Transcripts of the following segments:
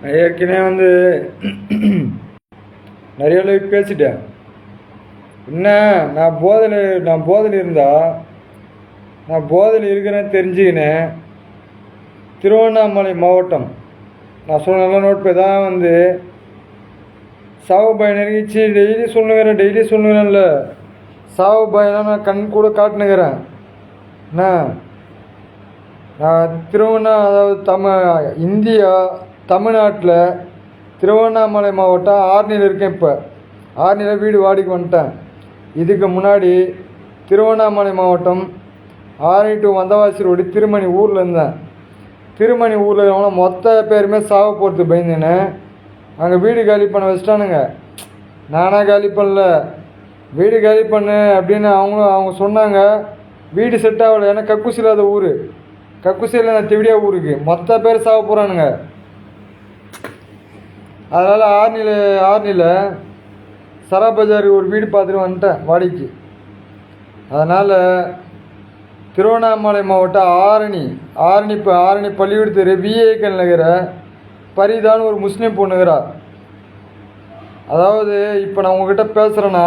நான் ஏற்கனவே வந்து நிறைய அளவுக்கு பேசிட்டேன். என்ன நான் போதையில் நான் போதையில் இருந்தால் நான் போதையில் இருக்கிறேன்னு தெரிஞ்சுக்கினேன். திருவண்ணாமலை மாவட்டம். நான் சொன்ன நோட் போய் தான் வந்து சாவு பயம் நெருங்கிச்சு டெய்லி சொல்லுங்கிறேன் டெய்லி சொல்லுங்கிறேன்ல சாவு பயம்லாம் நான் கண் கூட காட்டுனுக்கிறேன். என்ன? நான் திருவண்ணா அதாவது தமிழ் இந்தியா தமிழ்நாட்டில் திருவண்ணாமலை மாவட்டம் ஆர்னியில் இருக்கேன் இப்போ. ஆர்னியில் வீடு வாடகைக்கு வந்துட்டேன். இதுக்கு முன்னாடி திருவண்ணாமலை மாவட்டம் ஆரணி டு வந்தவாசி ரோடு திருமணி ஊரில் இருந்தேன். திருமணி ஊரில் இருக்கவங்க மொத்த பேருமே சாவ போகிறது பயந்துன்னு அங்கே வீடு காலி பண்ண வச்சிட்டானுங்க. நானாக காலி பண்ணல. வீடு காலி பண்ணு அப்படின்னு அவங்களும் அவங்க சொன்னாங்க. வீடு செட் ஆகலை. ஏன்னா கக்கூசி இல்லாத ஊர். கக்குசியில் நான் திவிடியா ஊருக்கு. மொத்த பேர் சாவ போகிறானுங்க அதனால் ஆர்னியில் ஆர்னியில் சரா பஜார் ஒரு வீடு பார்த்துட்டு வந்துட்டேன் வாடகைக்கு. அதனால் திருவண்ணாமலை மாவட்டம் ஆரணி ஆரணி இப்போ ஆரணி பள்ளிக்கூடத்து விஏக்கல் நகர பரிதான்னு ஒரு முஸ்லீம் பொண்ணுகிறா அதாவது இப்போ நான் உங்ககிட்ட பேசுகிறேன்னா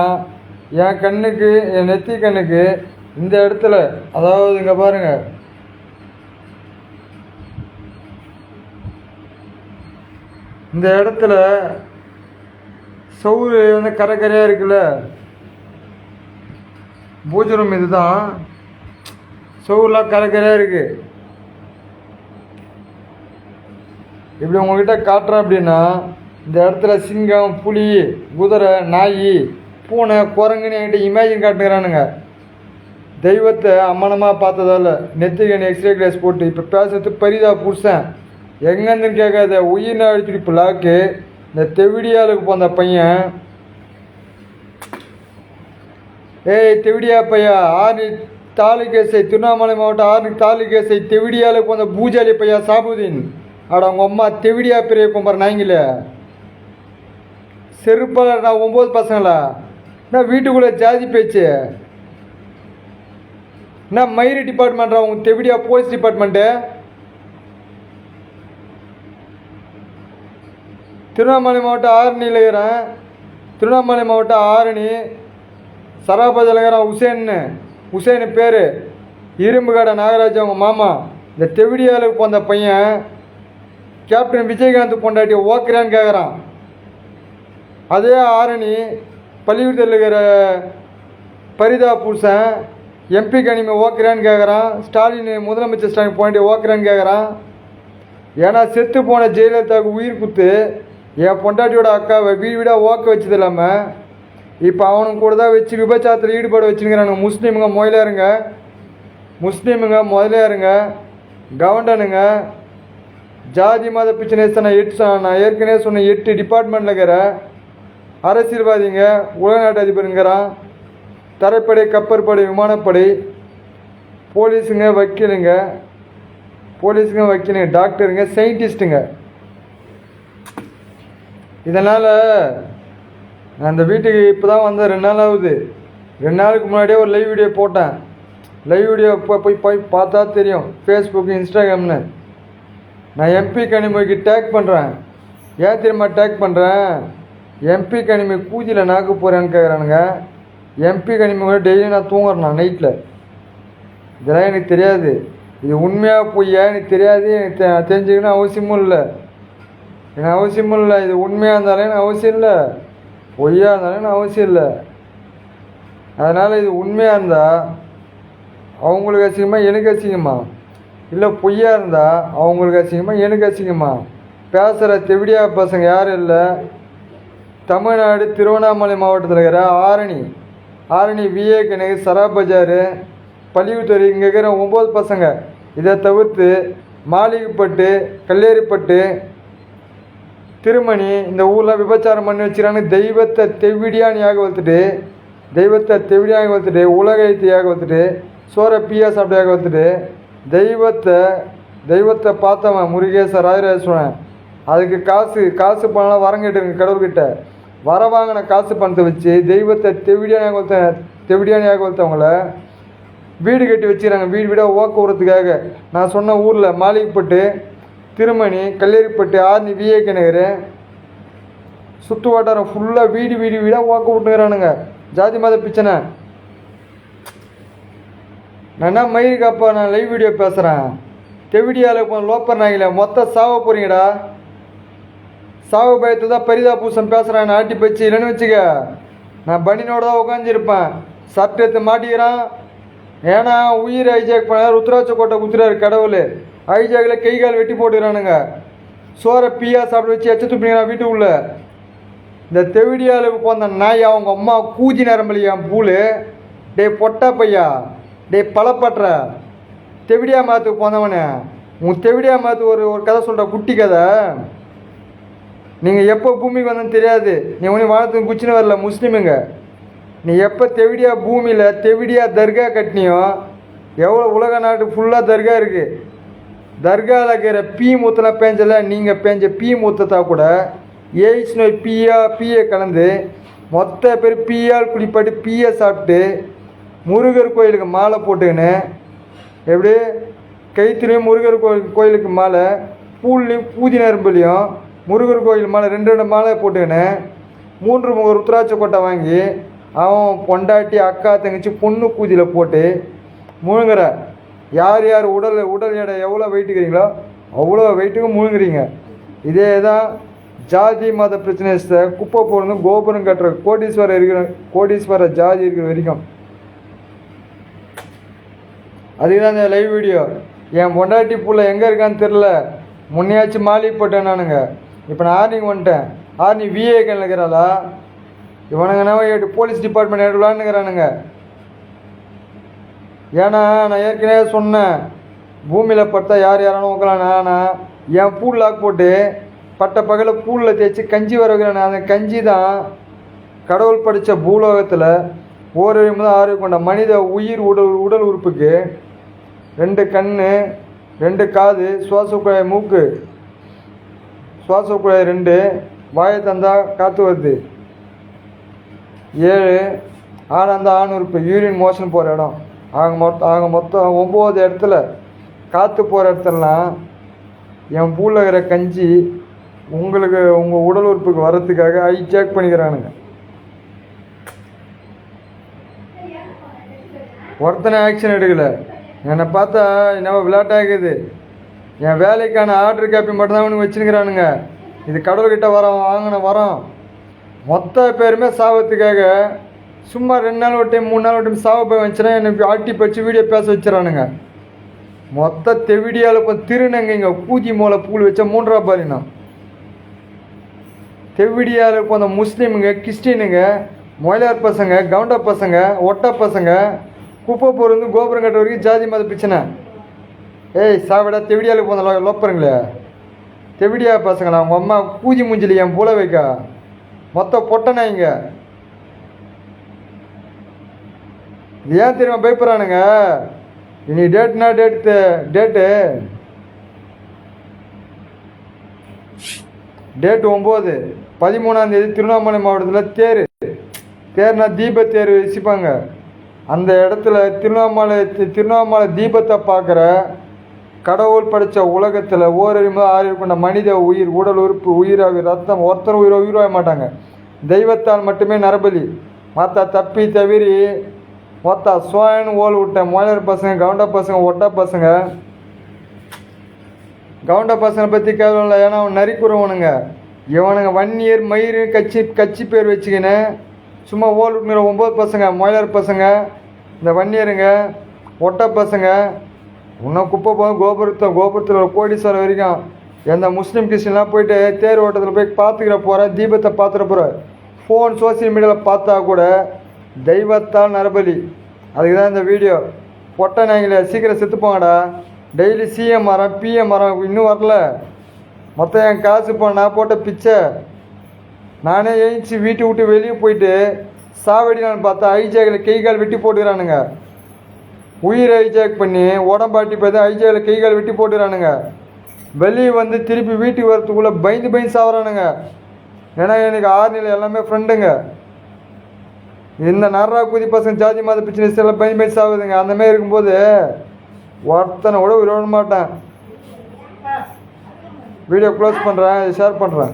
என் கண்ணுக்கு என் நெத்தி கண்ணுக்கு இந்த இடத்துல அதாவது இங்கே பாருங்கள் இந்த இடத்துல சவுறு வந்து கரை கரையாக இருக்குல்ல? பூஜை ரூம் இதுதான். சவுர்லாம் கரை கரையாக இப்படி உங்ககிட்ட காட்டுறேன் அப்படின்னா இந்த இடத்துல சிங்கம் புலி குதிரை நாய் பூனை குரங்குன்னு என்கிட்ட இமேஜின் காட்டுகிறானுங்க. தெய்வத்தை அம்மனமாக பார்த்ததால நெத்திகன் எக்ஸ்ரே கிளாஸ் போட்டு இப்போ பேசுறது பரிதா புருஷன். எங்கேருந்து கேட்காத உயிர் அடிச்சுட்டு பிளாக்கு. இந்த தெவிடியாளுக்கு போந்த பையன். ஏய் தெவிடியா பையா ஆர்னி தாலுகேசை திருவண்ணாமலை மாவட்டம் ஆறு தாலுகேசை தெவிடியாளுக்கு போந்த பூஜாலி பையா சாபுதீன். அட அவங்க அம்மா தெவிடியா பெரிய கும்பர் நாய்ங்களே. செருப்பால் நான் ஒம்பது பசங்களா? என்ன வீட்டுக்குள்ளே ஜாதி பேச்சு? நான் மயிறு டிபார்ட்மெண்ட்ரா உங்கள் தெவிடியா போலீஸ் டிபார்ட்மெண்ட்டு திருவண்ணாமலை மாவட்டம் ஆரணியில் இருக்கிறேன் திருவண்ணாமலை மாவட்டம் ஆரணி சராபாத்தில் இருக்கிறான் உசேன்னு உசேனு பேர் இரும்பு கடை நாகராஜ் அவங்க மாமா இந்த தெவிடியாளுக்கு போந்த பையன் கேப்டன் விஜயகாந்த் பொண்டாட்டி ஓக்குறேன்னு கேட்குறான் அதே ஆரணி பள்ளிக்கூடத்தில் இருக்கிற பரிதா புருஷன் எம்பி கனிமை ஓக்குறேன்னு கேட்குறான் ஸ்டாலின் முதலமைச்சர் ஸ்டாலின் பாயிண்ட் ஓக்குறான்னு கேட்குறான் ஏன்னா செத்து போன ஜெயலலிதாவுக்கு உயிர் குத்து என் பொண்டாட்டியோட அக்காவை வீடு வீடாக ஓக்க வச்சது இல்லாமல் இப்போ அவனும் கூட தான் வச்சு விபச்சாரத்தில் ஈடுபாடு வச்சுருக்கிறானுங்க. முஸ்லீமுங்க முதலாருங்க முஸ்லீமுங்க முதலாருங்க கவர்னனுங்க ஜாதி மத பிரச்சனை நான் எட்டு நான் ஏற்கனவே சொன்ன எட்டு டிபார்ட்மெண்ட்டில் இருக்கிற அரசியல்வாதிங்க உலகநாட்டு அதிபருங்கிறான். தரைப்படை கப்பற்படை விமானப்படை போலீஸுங்க வக்கீலுங்க போலீஸுங்க வக்கீலுங்க டாக்டருங்க சயின்டிஸ்ட்டுங்க இதனால் நான் அந்த வீட்டுக்கு இப்போ தான் வந்தேன் ரெண்டு நாள் ஆகுது. ரெண்டு நாளுக்கு முன்னாடியே ஒரு லைவ் வீடியோ போட்டேன். லைவ் வீடியோ இப்போ போய் போய் பார்த்தா தெரியும். ஃபேஸ்புக் இன்ஸ்டாகிராம்னு நான் எம்பி கனிமொழிக்கு டேக் பண்ணுறேன் ஏன் தெரியுமா டேக் பண்ணுறேன் எம்பி கனிமி கூஜியில் நாக்கு போகிறேன்னு கேட்குறானுங்க எம்பி கனிமொழி டெய்லி நான் தூங்குறேன் நான் நைட்டில் இதெல்லாம் எனக்கு தெரியாது. இது உண்மையாக பொய்யா எனக்கு தெரியாது எனக்கு தெ- தெரிஞ்சுக்கணும் அவசியமும் இல்லை. எனக்கு அவசியமும் இல்லை. இது உண்மையாக இருந்தாலும் எனக்கு அவசியம் இல்லை. பொய்யாக இருந்தாலும் எனக்கு அவசியம் இல்லை. அதனால் இது உண்மையாக இருந்தால் அவங்களுக்கு அசிங்கமாக எனக்கு அசிங்கமா? இல்லை பொய்யாக இருந்தால் அவங்களுக்கு அசிங்கமா எனக்கு அசிங்கமா? பேசுகிற தெவிடியா பசங்க யாரும் இல்லை. தமிழ்நாடு திருவண்ணாமலை மாவட்டத்தில் இருக்கிற ஆரணி ஆரணி விஏ கணக்கு சரா பஜாரு இங்கே இருக்கிற ஒம்பது பசங்க. இதை தவிர்த்து மாளிகைப்பட்டு கல்லேரிப்பட்டு திருமணி இந்த ஊரில் விபச்சாரம் பண்ணி வச்சுக்கிறாங்க தெய்வத்தை தெவிடியானியாக வளர்த்துட்டு தெய்வத்தை தெவிடியாக வளர்த்துட்டு உலகைத்தியாக வளர்த்துட்டு சோர பியா சாப்பிட்டியாக வளர்த்துட்டு தெய்வத்தை தெய்வத்தை பார்த்தவன் முருகேச ராஜராஜேஸ்வரன் அதுக்கு காசு காசு பணம்லாம் வரம் கேட்டுருங்க கடவுள்கிட்ட. வர வாங்கின காசு பணத்தை வச்சு தெய்வத்தை தெவிடியானியாக வளர்த்த தெவிடியானியாக வளர்த்தவங்கள வீடு கட்டி வச்சுக்கிறாங்க. வீடு வீடாக ஓக்க நான் சொன்ன ஊரில் மாளிகைப்பட்டு திருமணி கல்லேரிப்பட்டு ஆர்னி விஏகே நகர் சுற்று வட்டாரம் ஃபுல்லாக வீடு வீடு வீடாக வாக்க விட்டுக்கிறானுங்க ஜாதி மத பிரச்சனை. நான் என்ன மயிருக்காப்பா நான் லைவ் வீடியோ பேசுகிறேன் தெவிடியால் இப்போ லோப்பர் நாயில மொத்தம் சாவ போகிறீங்கடா சாவு பயத்தில் தான் பரிதா பூசம் பேசுகிறேன் ஆட்டி பச்சு இல்லைன்னு வச்சுக்க. நான் பனினோட தான் உட்காந்துருப்பேன் எடுத்து மாட்டிக்கிறான். ஏன்னா உயிரை ஹைஜாக் பண்ண ருத்ராட்ச கோட்டை குத்துறாரு கடவுள். ஐஜாக்கில் கை கால் வெட்டி போட்டுக்கிறானுங்க. சோறை பீயா சாப்பிட வச்சு எச்ச துப்பிங்கிறான் வீட்டுக்குள்ள? இந்த தெவிடியால் போந்த நாய் அவங்க அம்மா கூஜி நரம்பலி என் பூலு. டேய் பொட்டா பையா. டேய் பழப்பற்ற தெவிடியா மாத்துக்கு போனவனே உன் தெவிடியா மாத்து ஒரு ஒரு கதை சொல்கிற குட்டி கதை. நீங்கள் எப்போ பூமிக்கு வந்தோன்னு தெரியாது. நீ ஒன்றும் வானத்துக்கு குச்சின்னு வரல முஸ்லீமுங்க. நீ எப்போ தெவிடியா பூமியில் தெவிடியா தர்கா கட்டினியோ எவ்வளோ உலக நாட்டு ஃபுல்லாக தர்கா இருக்குது தர்காவில் இருக்கிற பீ மூத்தெல்லாம் பேஞ்சல நீங்கள் பேஞ்ச பீ மூத்தத்தா கூட எய்ட்ஸ் நோய் பீயா பீயை கலந்து மொத்த பேர் பீயால் குடிப்பாட்டு பீயை சாப்பிட்டு முருகர் கோயிலுக்கு மாலை போட்டுக்கின்னு எப்படி? கைத்துலேயும் முருகர் கோயில் கோயிலுக்கு மாலை பூல்லையும் பூதி நரம்புலையும் முருகர் கோயில் மாலை ரெண்டு ரெண்டு மாலை போட்டுக்கின்னு மூன்று முக ருத்ராட்ச கொட்டை வாங்கி அவன் பொண்டாட்டி அக்கா தங்கச்சி பொண்ணு கூதியில் போட்டு முழுங்குற யார் யார் உடல் உடல் எடை எவ்வளோ வெயிட்டுக்கிறீங்களோ அவ்வளோ வெயிட்டுக்கும் முழுங்குறீங்க. இதே தான் ஜாதி மத பிரச்சனை குப்பை போடணும் கோபுரம் கட்டுற கோடீஸ்வரர் இருக்கிற கோடீஸ்வரர் ஜாதி இருக்கிற வரைக்கும். அதுக்கு தான் இந்த லைவ் வீடியோ என் பொண்டாட்டி புள்ள எங்கே இருக்கான்னு தெரில முன்னையாச்சும் மாலி போட்டேன் நானுங்க. இப்போ நான் ஆர்னிங் வந்துட்டேன். ஆர்னி விஏக்கன் இருக்கிறாளா இவனுங்கன்னா எட்டு போலீஸ் டிபார்ட்மெண்ட் எடுக்கலான்னுங்கிறானுங்க ஏன்னா நான் ஏற்கனவே சொன்னேன். பூமியில் பட்டா யார் யாராலும் உக்கலாம் நான்? என் பூல் லாக் போட்டு பட்ட பகலில் பூலில் தேய்ச்சி கஞ்சி வர வைக்கிறேன் அந்த கஞ்சி தான் கடவுள் படித்த பூலோகத்தில் ஓரிரு முதல் ஆறு கொண்ட மனித உயிர் உடல் உடல் உறுப்புக்கு ரெண்டு கண் ரெண்டு காது சுவாச குழாய் மூக்கு சுவாச குழாய் ரெண்டு வாயை தந்தா காற்று வருது. ஏழு ஆண் அந்த ஆண் உறுப்பு யூரின் மோஷன் போகிற இடம். ஆக மொத்தம் ஆக மொத்தம் ஒம்பது இடத்துல காற்று போகிற இடத்துலலாம் என் பூவில் இருக்கிற கஞ்சி உங்களுக்கு உங்கள் உடல் உறுப்புக்கு வர்றதுக்காக ஐ சேக் பண்ணிக்கிறானுங்க. ஒருத்தனை ஆக்ஷன் எடுக்கல. என்னை பார்த்தா என்னவோ விளையாட்டாகுது. என் வேலைக்கான ஆர்டர் காப்பி மட்டும்தான் அவனுக்கு வச்சுருக்கிறானுங்க. இது கடவுள்கிட்ட வரோம் வாங்கின வரோம். மொத்த பேருமே சாபத்துக்காக சும்மா ரெண்டு நாள் ஒரு டைம் மூணு நாள் ஒரு டைம் சாவ போய் வந்துச்சுன்னா என்னை ஆட்டி படித்து வீடியோ பேச வச்சுறானுங்க மொத்த தெவிடியால் இப்போ திருநங்க இங்கே பூஜி மூளை பூல் வச்ச மூன்றா பாலினா. தெவிடியால் இப்போ அந்த முஸ்லீமுங்க கிறிஸ்டினுங்க மொயிலார் பசங்க கவுண்டா பசங்க ஒட்டா பசங்க குப்பை போகிறது கோபுரம் கட்ட வரைக்கும் ஜாதி மத பிரச்சனை. ஏய் சாவிடா தெவிடியாலுக்கு போன லோப்பருங்களே. தெவிடியா பசங்களா உங்கள் அம்மா பூஜி மூஞ்சில என் பூல வைக்கா. மொத்த பொட்டனா இங்கே இது ஏன் தெரியுமா பயப்படுறானுங்க? இனி டேட்னா டேட்டு டேட்டு டேட் ஒம்பது. பதிமூணாம் தேதி திருவண்ணாமலை மாவட்டத்தில் தேர். தேர்னா தீப தேர் வச்சுப்பாங்க. அந்த இடத்துல திருவண்ணாமலை திருவண்ணாமலை தீபத்தை பார்க்குற கடவுள் படைத்த உலகத்தில் ஓரறிமுக ஆறிவு கொண்ட மனித உயிர் உடல் உறுப்பு உயிராக ரத்தம் ஒருத்தர் உயிர் உயிராக மாட்டாங்க. தெய்வத்தால் மட்டுமே நரபலி. மற்ற தப்பி தவிரி மொத்த சோயன்னு ஓல் விட்ட மோயர் பசங்க கவுண்டா பசங்க ஒட்டா பசங்க. கவுண்டா பசங்களை பற்றி கேள்வி இல்லை ஏன்னா அவன் நரிக்குறவனுங்க. இவனுங்க வன்னியர் மயிர் கட்சி கட்சி பேர் வச்சுக்கின்னு சும்மா ஓல் விட்டுங்கிற ஒம்பது பசங்க மொயலர் பசங்க இந்த வன்னியருங்க ஒட்டை பசங்க. இன்னும் குப்பை போகும் கோபுரத்தை கோபுரத்தில் ஒரு கோடீஸ்வரம் வரைக்கும் எந்த முஸ்லீம் கிறிஸ்டின்லாம் போயிட்டு தேர் ஓட்டத்தில் போய் பார்த்துக்கிற போகிற தீபத்தை பார்த்துட போகிற ஃபோன் சோசியல் மீடியாவில் பார்த்தா கூட தெய்வத்தால் நரபலி. அதுக்கு தான் இந்த வீடியோ. பொட்டை நாய்களே சீக்கிரம் செத்துப்போங்கடா. டெய்லி சிஎம் மரம் பிஎம் மரம் இன்னும் வரல. மொத்தம் என் காசு இப்போ நான் போட்ட பிச்சை. நானே ஏஞ்சி வீட்டை விட்டு வெளியே போயிட்டு சாவடினான்னு பார்த்தா ஐஜேக்கில் கை கால் வெட்டி போட்டுக்கிறானுங்க. உயிர் ஐஜேக் பண்ணி உடம்பாட்டி பார்த்து ஐஜேக்கில் கை கால் வெட்டி போட்டுக்கிறானுங்க. வெளியே வந்து திருப்பி வீட்டுக்கு வரத்துக்குள்ளே பயந்து பயந்து சாவறானுங்க. ஏன்னா எனக்கு ஆர்னியில் எல்லாமே ஃப்ரெண்டுங்க இந்த நர்ரா குதி பசங்க ஜாதி மத பிரச்சனை எல்லாம் பயன் பயந்து சாகுதுங்க அந்த மாதிரி இருக்கும்போது ஒருத்தனை கூட விட மாட்டேன். வீடியோ க்ளோஸ் பண்ணுறேன் ஷேர் பண்ணுறேன்